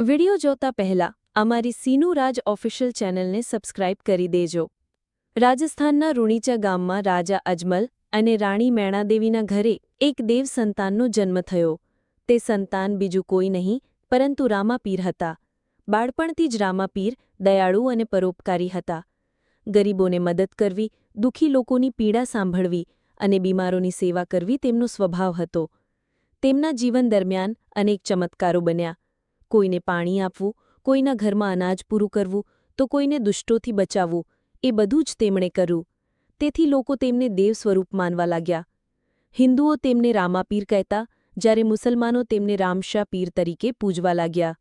Video જોતા પહેલા અમારી સીનુ રાજ ઓફિશિયલ ચેનલને સબસ્ક્રાઇબ કરી દેજો. રાજસ્થાનના રૂણીચા ગામમાં રાજા અજમલ અને રાણી મેણાદેવીના ઘરે એક દેવ સંતાનનો જન્મ થયો. તે સંતાન બીજું કોઈ નહીં, પરંતુ રામાપીર હતા. બાળપણથી જ રામાપીર દયાળુ અને પરોપકારી હતા. ગરીબોને મદદ કરવી, દુઃખી લોકોની પીડા સાંભળવી અને બીમારોની સેવા કરવી તેમનો સ્વભાવ હતો. તેમના જીવન દરમિયાન અનેક ચમત્કારો બન્યા. કોઈને પાણી આપવું, કોઈના ઘરમાં અનાજ પૂરું કરવું, તો કોઈને દુષ્ટોથી બચાવવું, એ બધું જ તેમણે કર્યું. તેથી લોકો તેમને દેવ સ્વરૂપ માનવા લાગ્યા. હિન્દુઓ તેમને રામાપીર કહેતા, જ્યારે મુસલમાનો તેમને રામશા પીર તરીકે પૂજવા લાગ્યા.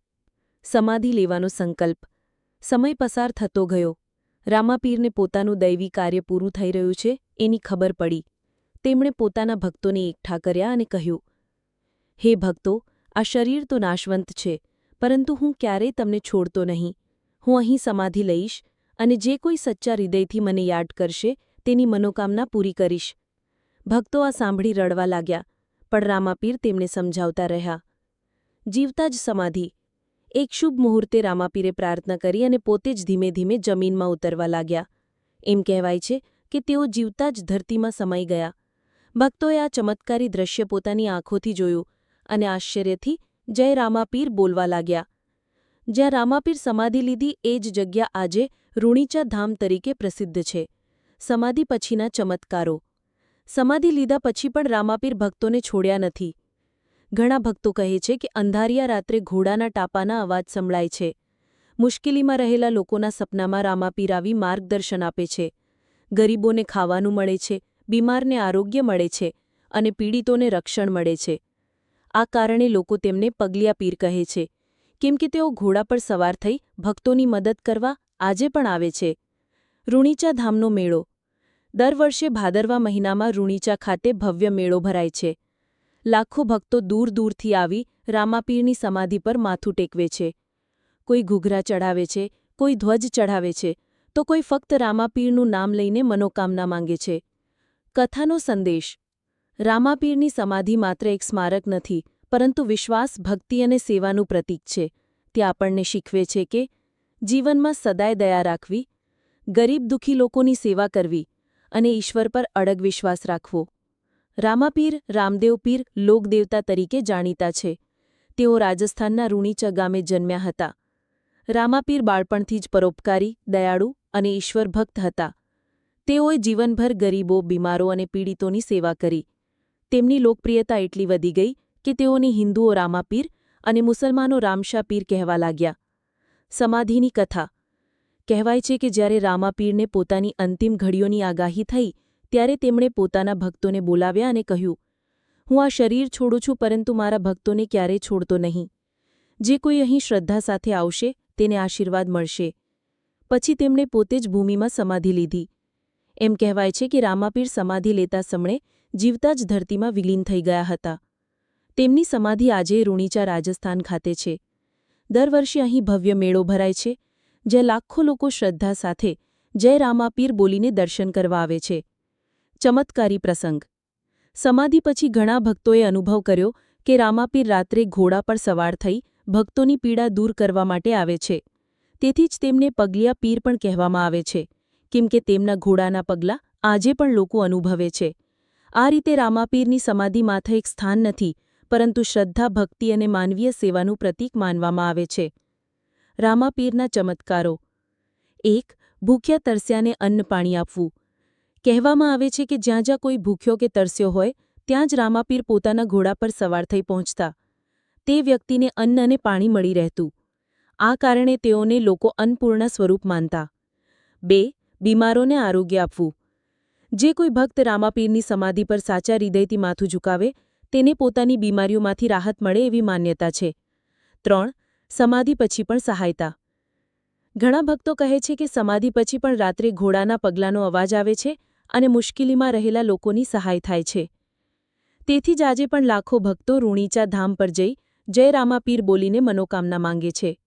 સમાધિ લેવાનો સંકલ્પ. સમય પસાર થતો ગયો. રામાપીરને પોતાનું દૈવી કાર્ય પૂરું થઈ રહ્યું છે, એની ખબર પડી. તેમણે પોતાના ભક્તોને એકઠા કર્યા અને કહ્યું, હે ભક્તો, આ શરીર તો નાશવંત છે. પરંતુ હું ક્યારેય તમને છોડતો નહીં. હું અહીં સમાધિ લઈશ અને જે કોઈ સચ્ચા હૃદયથી મને યાદ કરશે, તેની મનોકામના પૂરી કરીશ. ભક્તો આ સાંભળી રડવા લાગ્યા, પણ રામાપીર તેમને સમજાવતા રહ્યા. જીવતા જ સમાધિ. એક શુભ મુહૂર્તે રામાપીરે પ્રાર્થના કરી અને પોતે જ ધીમે ધીમે જમીનમાં ઉતરવા લાગ્યા. એમ કહેવાય છે કે તેઓ જીવતા જ ધરતીમાં સમાઈ ગયા. ભક્તોએ આ ચમત્કારી દ્રશ્ય પોતાની આંખોથી જોયું અને આશ્ચર્યથી જય રામાપીર બોલવા લાગ્યા. જ્યાં રામાપીર સમાધિ લીધી એ જ જગ્યા આજે રૂણીચા ધામ તરીકે પ્રસિદ્ધ છે. સમાધિ પછીના ચમત્કારો. સમાધિ લીધા પછી પણ રામાપીર ભક્તોને છોડ્યા નથી. ઘણા ભક્તો કહે છે કે અંધારિયા રાત્રે ઘોડાના ટાપાના અવાજ સંભળાય છે. મુશ્કેલીમાં રહેલા લોકોના સપનામાં રામાપીર આવી માર્ગદર્શન આપે છે. ગરીબોને ખાવાનું મળે છે, બીમારને આરોગ્ય મળે છે અને પીડિતોને રક્ષણ મળે છે. આ કારણે લોકો તેમને પગલિયા પીર કહે છે. કેમ કે તેઓ ઘોડા પર સવાર થઈ ભક્તોની મદદ કરવા આજે પણ આવે છે. રૂણીચા ધામનો મેળો. દર વર્ષે ભાદરવા મહિનામાં રૂણીચા ખાતે ભવ્ય મેળો ભરાય છે. લાખો ભક્તો દૂર દૂરથી આવી રામાપીરની સમાધિ પર માથું ટેકવે છે. કોઈ ઘૂઘરા ચઢાવે છે, કોઈ ધ્વજ ચઢાવે છે, તો કોઈ ફક્ત રામાપીરનું નામ લઈને મનોકામના માંગે છે. કથાનો સંદેશ. રામાપીરની સમાધિ માત્ર એક સ્મારક નથી, પરંતુ વિશ્વાસ, ભક્તિ અને સેવાનું પ્રતીક છે. તે આપણને શીખવે છે કે જીવનમાં સદાય દયા રાખવી, ગરીબ દુઃખી લોકોની સેવા કરવી અને ઈશ્વર પર અડગ વિશ્વાસ રાખવો. રામાપીર રામદેવપીર લોકદેવતા તરીકે જાણીતા છે. તેઓ રાજસ્થાનના રૂણીચા ગામે જન્મ્યા હતા. રામાપીર બાળપણથી જ પરોપકારી, દયાળુ અને ઈશ્વરભક્ત હતા. તેઓએ જીવનભર ગરીબો, બીમારો અને પીડિતોની સેવા કરી. તેમની લોકપ્રિયતા એટલી વધી ગઈ કે તેઓની હિન્દુઓ રામાપીર અને મુસલમાનો રામશાપીર કહેવા લાગ્યા. સમાધિની કથા. કહેવાય છે કે જ્યારે રામાપીરને પોતાની અંતિમ ઘડીઓની આગાહી થઈ, ત્યારે તેમણે પોતાના ભક્તોને બોલાવ્યા અને કહ્યું, હું આ શરીર છોડું છું, પરંતુ મારા ભક્તોને ક્યારેય છોડતો નહીં. જે કોઈ અહીં શ્રદ્ધા સાથે આવશે, તેને આશીર્વાદ મળશે. પછી તેમણે પોતે જ ભૂમિમાં સમાધિ લીધી. એમ કહેવાય છે કે રામાપીર સમાધિ લેતા સમયે જીવતા જ ધરતીમાં વિલીન થઈ ગયા હતા. તેમની સમાધિ આજે રૂણીચા રાજસ્થાન ખાતે છે. દર વર્ષે અહીં ભવ્ય મેળો ભરાય છે, જ્યાં લાખો લોકો શ્રદ્ધા સાથે જય રામાપીર બોલીને દર્શન કરવા આવે છે. ચમત્કારી પ્રસંગ. સમાધિ પછી ઘણા ભક્તોએ અનુભવ કર્યો કે રામાપીર રાત્રે ઘોડા પર સવાર થઈ ભક્તોની પીડા દૂર કરવા માટે આવે છે. તેથી જ તેમને પગલિયા પીર પણ કહેવામાં આવે છે, કેમ કે તેમના ઘોડાના પગલાં આજે પણ લોકો અનુભવે છે. આ રીતે રામાપીરની સમાધિ માથે એક સ્થાન નથી, પરંતુ શ્રદ્ધા, ભક્તિ અને માનવીય સેવાનું પ્રતીક માનવામાં આવે છે. રામાપીરના ચમત્કારો. એક, ભૂખ્યા તરસ્યાને અન્ન પાણી આપવું. કહેવામાં આવે છે કે જ્યાં જ્યાં કોઈ ભૂખ્યો કે તરસ્યો હોય, ત્યાં જ રામાપીર પોતાના ઘોડા પર સવાર થઈ પહોંચતા. તે વ્યક્તિને અન્ન અને પાણી મળી રહેતું. આ કારણે તેઓને લોકો અન્નપૂર્ણ સ્વરૂપ માનતા. બે, બીમારોને આરોગ્ય આપવું. જે કોઈ ભક્ત રામાપીરની સમાધિ પર સાચા હૃદયથી માથું ઝુકાવે, તેને પોતાની બીમારીઓમાંથી રાહત મળે એવી માન્યતા છે. ત્રણ, સમાધિ પછી પણ સહાયતા. ઘણા ભક્તો કહે છે કે સમાધિ પછી પણ રાત્રે ઘોડાના પગલાંનો અવાજ આવે છે અને મુશ્કેલીમાં રહેલા લોકોની સહાય થાય છે. તેથી જ આજે પણ લાખો ભક્તો રૂણીચા ધામ પર જઈ જય રામાપીર બોલીને મનોકામના માંગે છે.